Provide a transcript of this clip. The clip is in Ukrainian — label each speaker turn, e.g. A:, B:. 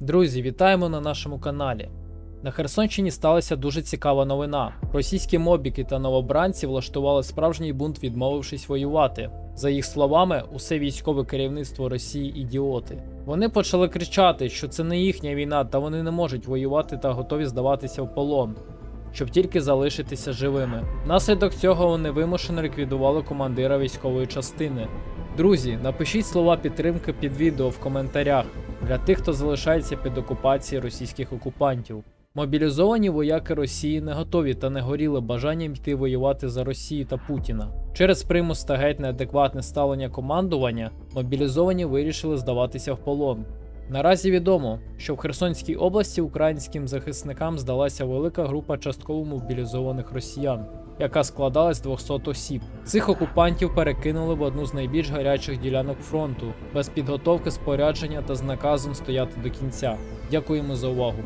A: Друзі, вітаємо на нашому каналі. На Херсонщині сталася дуже цікава новина. Російські мобіки та новобранці влаштували справжній бунт, відмовившись воювати. За їх словами, усе військове керівництво Росії ідіоти. Вони почали кричати, що це не їхня війна, та вони не можуть воювати та готові здаватися в полон, щоб тільки залишитися живими. Внаслідок цього вони вимушено ліквідували командира військової частини. Друзі, напишіть слова підтримки під відео в коментарях для тих, хто залишається під окупацією російських окупантів. Мобілізовані вояки Росії не готові та не горіли бажанням йти воювати за Росію та Путіна. Через примус та геть неадекватне ставлення командування мобілізовані вирішили здаватися в полон. Наразі відомо, що в Херсонській області українським захисникам здалася велика група частково мобілізованих росіян, яка складалась з 200 осіб. Цих окупантів перекинули в одну з найбільш гарячих ділянок фронту, без підготовки спорядження та з наказом стояти до кінця. Дякуємо за увагу.